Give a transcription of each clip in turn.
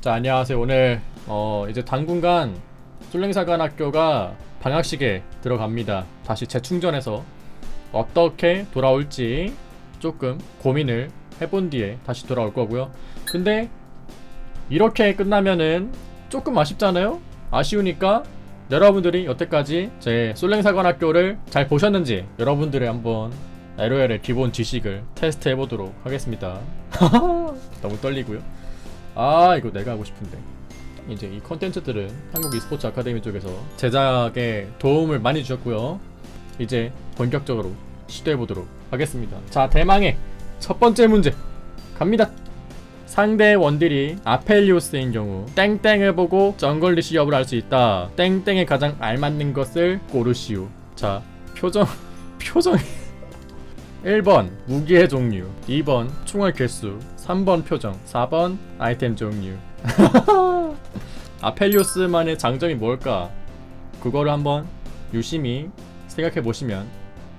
자 안녕하세요. 오늘 어 이제 당분간 솔랭사관학교가 방학식에 들어갑니다. 다시 재충전해서 어떻게 돌아올지 조금 고민을 해본 뒤에 다시 돌아올 거고요. 근데 이렇게 끝나면은 조금 아쉽잖아요? 아쉬우니까 여러분들이 여태까지 제 솔랭사관학교를 잘 보셨는지 여러분들의 한번 LOL의 기본 지식을 테스트 해보도록 하겠습니다. 너무 떨리고요. 아 이거 내가 하고 싶은데. 이제 이 컨텐츠들은 한국 e스포츠 아카데미 쪽에서 제작에 도움을 많이 주셨고요. 이제 본격적으로 시도해보도록 하겠습니다. 자 대망의 첫 번째 문제 갑니다 상대 원딜이 아펠리오스인 경우 땡땡을 보고 정글 리시 업을 할 수 있다. 땡땡에 가장 알맞는 것을 고르시오. 자 표정 표정 1번 무기의 종류. 2번 총알 개수. 3번 표정. 4번 아이템 종류. 아펠리오스만의 장점이 뭘까? 그거를 한번 유심히 생각해 보시면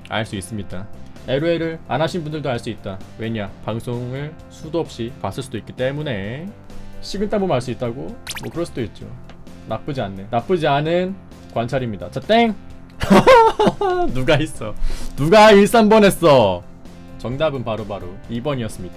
알 수 있습니다 LOL을 안 하신 분들도 알 수 있다. 왜냐? 방송을 수도 없이 봤을 수도 있기 때문에 식은 땀 보면 알 수 있다고? 뭐 그럴 수도 있죠. 나쁘지 않네. 나쁘지 않은 관찰입니다. 자 땡! 누가 있어? 누가 1, 3번 했어? 정답은 바로바로 2번이었습니다.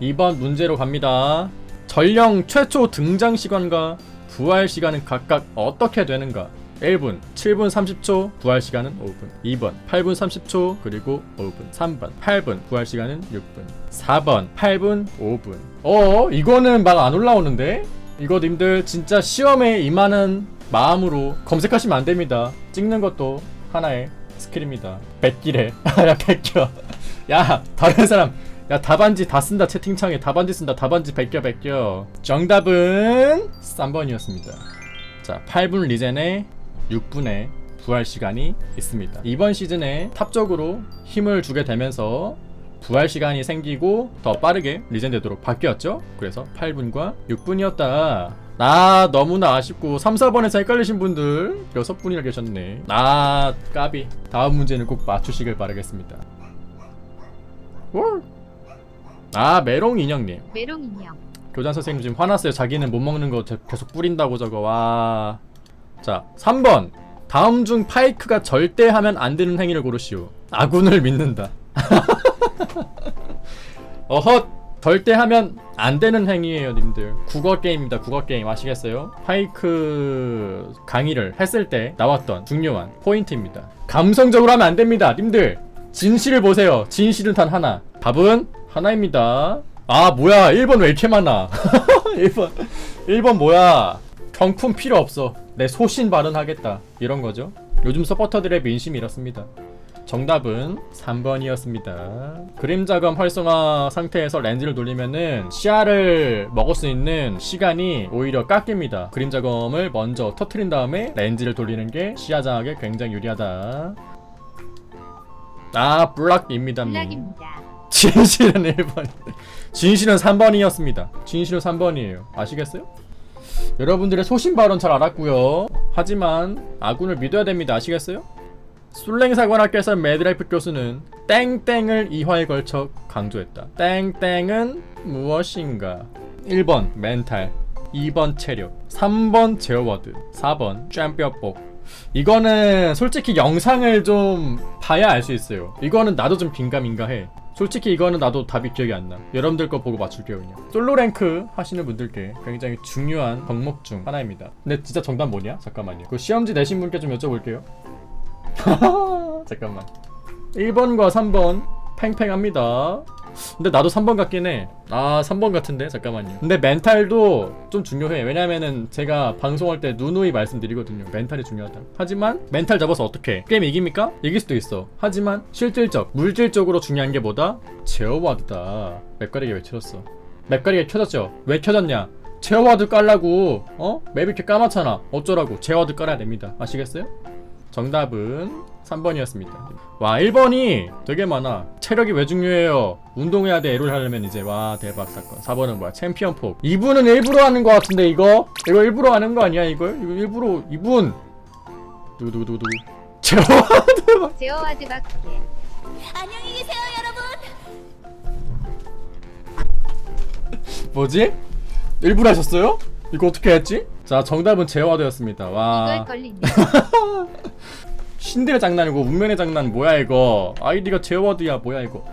2번 문제로 갑니다. 전령 최초 등장 시간과 부활 시간은 각각 어떻게 되는가 1분 7분 30초 부활 시간은 5분 2번 8분 30초 그리고 5분 3번 8분 부활 시간은 6분 4번 8분 5분. 어 이거는 막 안 올라오는데? 이거 님들 진짜 시험에 임하는 마음으로 검색하시면 안 됩니다. 찍는 것도 하나의 스킬입니다. 백기래 야 백겨. 야 다른 사람. 야 답안지 다 쓴다 채팅창에. 답안지 쓴다 답안지 베껴 베껴 정답은 3번이었습니다. 자 8분 리젠에 6분의 부활 시간이 있습니다. 이번 시즌에 탑적으로 힘을 주게 되면서 부활 시간이 생기고 더 빠르게 리젠 되도록 바뀌었죠? 그래서 8분과 6분이었다. 아 너무나 아쉽고 3, 4번에서 헷갈리신 분들 6분이나 계셨네. 아 까비. 다음 문제는 꼭 맞추시길 바라겠습니다. 월. 아 메롱 인형님. 메롱 인형. 교장 선생님 지금 화났어요. 자기는 못 먹는 거 제- 계속 뿌린다고 저거. 와. 자 3번. 다음 중 파이크가 절대 하면 안 되는 행위를 고르시오. 아군을 믿는다. 어헛 절대 하면 안 되는 행위예요 님들. 국어 게임입니다 국어 게임. 아시겠어요? 파이크 강의를 했을 때 나왔던 중요한 포인트입니다. 감성적으로 하면 안 됩니다 님들. 진실을 보세요. 진실은 단 하나. 답은 하나입니다. 아 뭐야. 1번 왜 이렇게 많아? 1번 1번 뭐야 경품 필요 없어 내 소신 발언하겠다 이런 거죠 요즘 서포터들의 민심이 이렇습니다 정답은 3번이었습니다. 그림자검 활성화 상태에서 렌즈를 돌리면은 시야를 먹을 수 있는 시간이 오히려 깎입니다. 그림자검을 먼저 터트린 다음에 렌즈를 돌리는 게 시야 장악에 굉장히 유리하다. 아, 블락입니다. 블락입니다 진실은 1번. 진실은 3번이었습니다. 진실은 3번이에요. 아시겠어요? 여러분들의 소신 발언 잘 알았고요. 하지만 아군을 믿어야 됩니다. 아시겠어요? 술랭사관학교에서 매드라이프 교수는 땡땡을 2화에 걸쳐 강조했다. 땡땡은 무엇인가? 1번 멘탈, 2번 체력, 3번 제어워드, 4번 챔피언복. 이거는 솔직히 영상을 좀 봐야 알 수 있어요. 이거는 나도 좀 빈가민가해. 솔직히 이거는 나도 답이 기억이 안 나. 여러분들 거 보고 맞출게요 그냥. 솔로 랭크 하시는 분들께 굉장히 중요한 덕목 중 하나입니다. 근데 진짜 정답 뭐냐? 잠깐만요. 그 시험지 내신 분께 좀 여쭤볼게요. 잠깐만 1번과 3번 팽팽합니다. 근데 나도 3번 같긴 해 아 3번 같은데? 잠깐만요. 근데 멘탈도 좀 중요해. 왜냐면은 제가 방송할 때 누누이 말씀드리거든요. 멘탈이 중요하다. 하지만 멘탈 잡아서 어떻게 게임 이깁니까? 이길 수도 있어. 하지만 실질적 물질적으로 중요한 게 뭐다? 제어와드다. 맵가리게 왜 켜졌어? 맵가리게 켜졌죠. 왜 켜졌냐? 제어와드 깔라고 어? 맵 이렇게 까맣잖아. 어쩌라고? 제어와드 깔아야 됩니다. 아시겠어요? 정답은 3번이었습니다. 와, 1번이 되게 많아. 체력이 왜 중요해요? 운동해야 돼, 애를 하려면 이제. 와, 대박 사건. 4번은 뭐야? 챔피언 폭. 2분은 일부러 하는 거 같은데, 이거? 이거 일부러 하는 거 아니야, 이걸? 이거 일부러, 2분. 누구누구누구 제와 제어와드 박스 안녕히 계세요, 여러분. 뭐지? 일부러 하셨어요? 이거 어떻게 했지? 자 정답은 제어화되었습니다 이걸 와 신들의 장난이고 운명의 장난 뭐야 이거? 아이디가 제어워드야 뭐야 이거?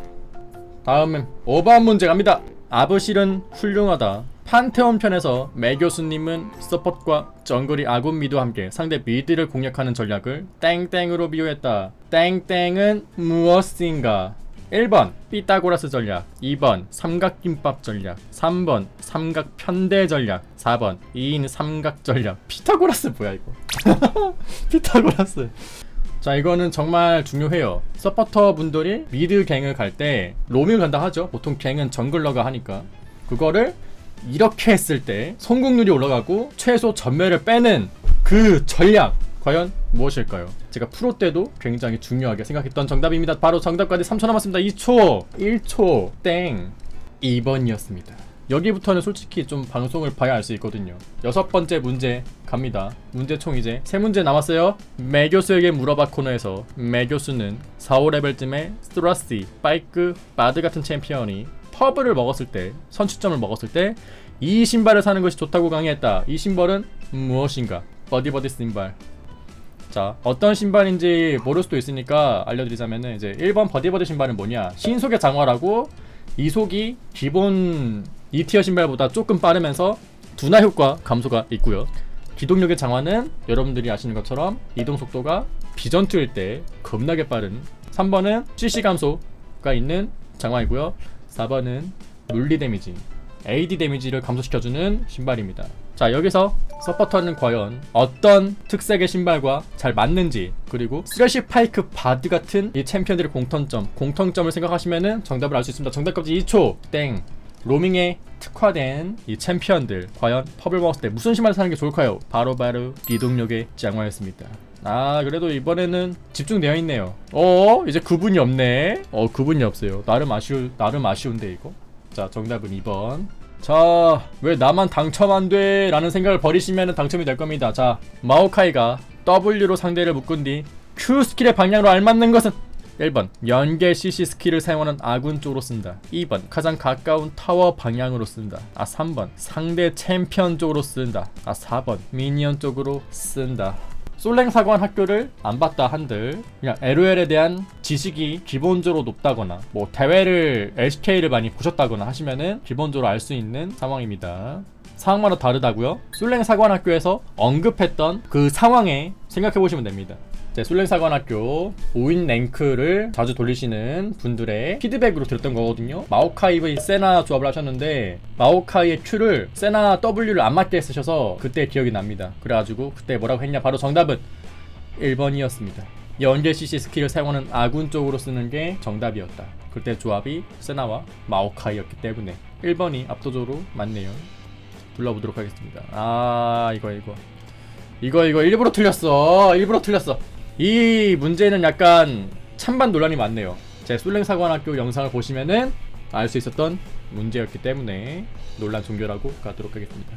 다음은 오버한 문제 갑니다. 아브실은 훌륭하다. 판테온 편에서 매 교수님은 서폿과 정글이 아군 미드와 함께 상대 미드를 공략하는 전략을 땡땡으로 비유했다. 땡땡은 무엇인가? 1번 피타고라스 전략. 2번 삼각김밥 전략. 3번 삼각편대 전략. 4번 2인 삼각 전략. 피타고라스 뭐야 이거? 피타고라스 자 이거는 정말 중요해요. 서포터 분들이 미드 갱을 갈 때 로밍을 간다 하죠. 보통 갱은 정글러가 하니까. 그거를 이렇게 했을 때 성공률이 올라가고 최소 전멸을 빼는 그 전략 과연 무엇일까요? 제가 프로 때도 굉장히 중요하게 생각했던 정답입니다. 바로 정답까지 3초 남았습니다. 2초 1초 땡. 2번이었습니다 여기부터는 솔직히 좀 방송을 봐야 알 수 있거든요. 여섯 번째 문제 갑니다. 문제 총 이제 세 문제 남았어요. 매교수에게 물어봐 코너에서 매교수는 4, 5레벨쯤에 스트라시, 파이크, 바드 같은 챔피언이 퍼블을 먹었을 때 선취점을 먹었을 때 이 신발을 사는 것이 좋다고 강의했다. 이 신발은 무엇인가? 버디버디 신발. 자 어떤 신발인지 모를 수도 있으니까 알려드리자면은 이제 1번 버디버디 신발은 뭐냐? 신속의 장화라고 이속이 기본 2티어 신발보다 조금 빠르면서 둔화 효과 감소가 있고요. 기동력의 장화는 여러분들이 아시는 것처럼 이동 속도가 비전투일 때 겁나게 빠른. 3번은 CC 감소가 있는 장화이고요. 4번은 물리 데미지 AD 데미지를 감소시켜주는 신발입니다. 자 여기서 서포터는 과연 어떤 특색의 신발과 잘 맞는지 그리고 스레시 파이크 바드 같은 이 챔피언들의 공통점 공통점을 생각하시면은 정답을 알 수 있습니다. 정답까지 2초 땡 로밍에 특화된 이 챔피언들 과연 펍을 먹었을 때 무슨 신발을 사는 게 좋을까요? 바로바로 기동력의 장화였습니다. 아 그래도 이번에는 집중되어 있네요. 어 이제 구분이 없네. 어 구분이 없어요. 나름 아쉬우 나름 아쉬운데 이거? 자 정답은 2번. 자 왜 나만 당첨 안 돼 라는 생각을 버리시면 당첨이 될 겁니다. 자 마오카이가 W로 상대를 묶은 뒤 Q 스킬의 방향으로 알맞는 것은 1번 연계 CC 스킬을 사용하는 아군 쪽으로 쓴다 2번 가장 가까운 타워 방향으로 쓴다 아 3번 상대 챔피언 쪽으로 쓴다 아 4번 미니언 쪽으로 쓴다 솔랭 사관 학교를 안 봤다 한들 그냥 LOL에 대한 지식이 기본적으로 높다거나 뭐 대회를 LCK를 많이 보셨다거나 하시면은 기본적으로 알 수 있는 상황입니다. 상황마다 다르다고요? 솔랭 사관 학교에서 언급했던 그 상황에 생각해 보시면 됩니다. 제 솔랭 사관 학교 5인 랭크를 자주 돌리시는 분들의 피드백으로 들었던 거거든요. 마오카이의 세나 조합을 하셨는데 마오카이의 Q를 세나 W를 안 맞게 쓰셔서 그때 기억이 납니다. 그래가지고 그때 뭐라고 했냐 바로 정답은 1번이었습니다. 연계 CC 스킬을 사용하는 아군 쪽으로 쓰는 게 정답이었다. 그때 조합이 세나와 마오카이였기 때문에 1번이 압도적으로 맞네요. 둘러보도록 하겠습니다. 아 이거 이거 이거 이거 일부러 틀렸어. 일부러 틀렸어. 이 문제는 약간 찬반 논란이 많네요. 제 술랭사관학교 영상을 보시면은 알 수 있었던 문제였기 때문에 논란 종결하고 가도록 하겠습니다.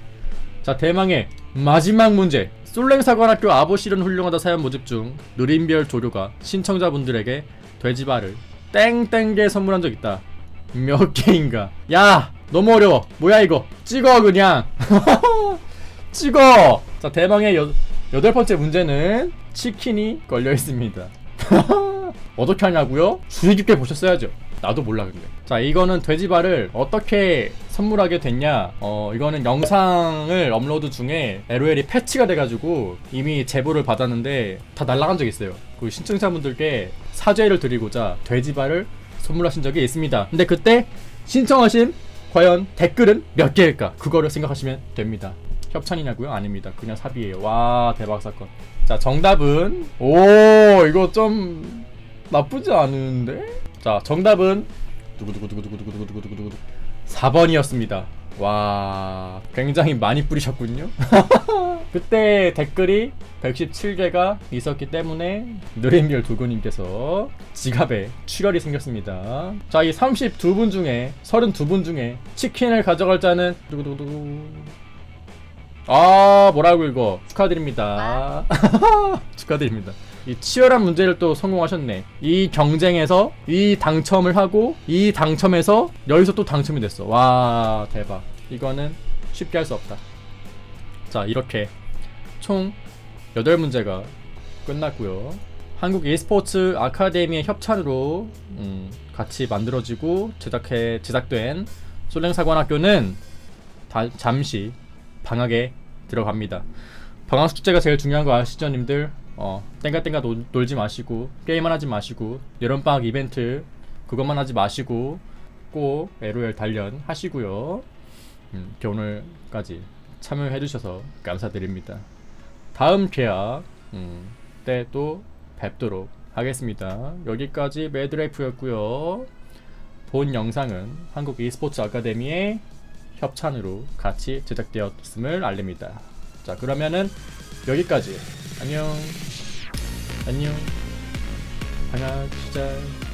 자 대망의 마지막 문제. 솔랭사관학교 아보실은 훌륭하다 사연 모집 중 느린별 조교가 신청자분들에게 돼지발을 땡땡개 선물한 적 있다. 몇 개인가? 야 너무 어려워. 뭐야 이거? 찍어 그냥. 찍어! 자 대망의 여, 여덟 번째 문제는 치킨이 걸려 있습니다 어떻게 하냐고요? 주의 깊게 보셨어야죠. 나도 몰라 근데. 자 이거는 돼지발을 어떻게 선물하게 됐냐? 어 이거는 영상을 업로드 중에 LOL이 패치가 돼가지고 이미 제보를 받았는데 다 날라간 적이 있어요. 그 신청자분들께 사죄를 드리고자 돼지발을 선물하신 적이 있습니다. 근데 그때 신청하신 과연 댓글은 몇 개일까? 그거를 생각하시면 됩니다. 협찬이냐고요? 아닙니다. 그냥 사비예요. 와 대박 사건. 자 정답은 오 이거 좀 나쁘지 않은데? 자 정답은 두구두구두구두구두구두구두구두구 4번이었습니다. 와 굉장히 많이 뿌리셨군요. 그때 댓글이 117개가 있었기 때문에 느린별 두구님께서 지갑에 출혈이 생겼습니다. 자, 이 32분 중에 32분 중에 치킨을 가져갈 자는 두구두구두구 아 뭐라고 이거? 축하드립니다. 축하드립니다. 이 치열한 문제를 또 성공하셨네. 이 경쟁에서 이 당첨을 하고 이 당첨에서 여기서 또 당첨이 됐어. 와 대박. 이거는 쉽게 할 수 없다. 자 이렇게 총 8문제가 끝났고요. 한국 e스포츠 아카데미의 협찬으로 음, 같이 만들어지고 제작해 제작된 솔랭사관학교는 다, 잠시 방학에 들어갑니다. 방학 숙제가 제일 중요한 거 아시죠, 님들? 어, 땡가땡가 놀, 놀지 마시고 게임만 하지 마시고 여름 방학 이벤트 그것만 하지 마시고 꼭 LOL 단련 하시고요. 음, 오늘까지 참여해 주셔서 감사드립니다. 다음 계약 음, 때또 뵙도록 하겠습니다. 여기까지 매드라이프였고요. 본 영상은 한국 e스포츠 아카데미의 협찬으로 같이 제작되었음을 알립니다. 자, 그러면은 여기까지. 안녕. 안녕. 방학 시작.